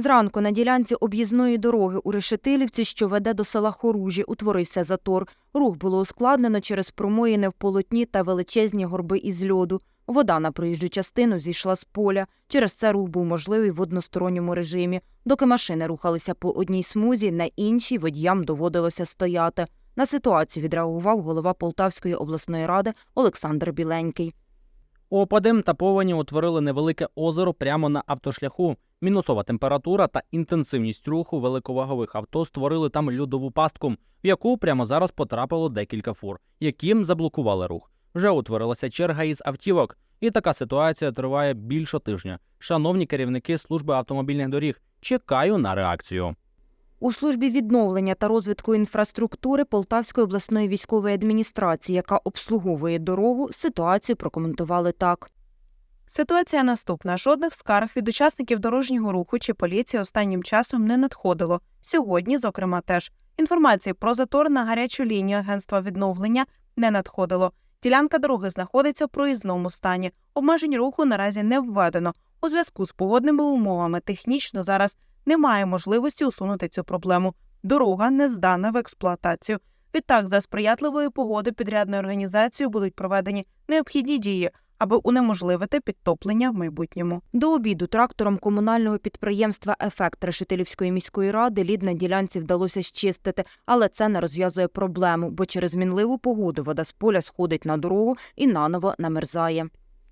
Зранку на ділянці об'їзної дороги у Решетилівці, що веде до села Хоружі, утворився затор. Рух було ускладнено через промоїни в полотні та величезні горби із льоду. Вода на проїжджу частину зійшла з поля. Через це рух був можливий в односторонньому режимі. Доки машини рухалися по одній смузі, на іншій водіям доводилося стояти. На ситуацію відреагував голова Полтавської обласної ради Олександр Біленький. Опади та повені утворили невелике озеро прямо на автошляху. Мінусова температура та інтенсивність руху великовагових авто створили там льодову пастку, в яку прямо зараз потрапило декілька фур, яким заблокували рух. Вже утворилася черга із автівок, і така ситуація триває більше тижня. Шановні керівники служби автомобільних доріг, чекаю на реакцію. У службі відновлення та розвитку інфраструктури Полтавської обласної військової адміністрації, яка обслуговує дорогу, ситуацію прокоментували так. Ситуація наступна: жодних скарг від учасників дорожнього руху чи поліції останнім часом не надходило. Сьогодні, зокрема, теж інформації про затор на гарячу лінію агентства відновлення не надходило. Ділянка дороги знаходиться в проїзному стані. Обмежень руху наразі не введено. У зв'язку з погодними умовами технічно зараз немає можливості усунути цю проблему. Дорога не здана в експлуатацію. Відтак, за сприятливої погоди підрядною організацією будуть проведені необхідні дії, аби унеможливити підтоплення в майбутньому. До обіду трактором комунального підприємства Ефект Решетилівської міської ради лід на ділянці вдалося щистити, але це не розв'язує проблему, бо через мінливу погоду вода з поля сходить на дорогу і наново намерзає.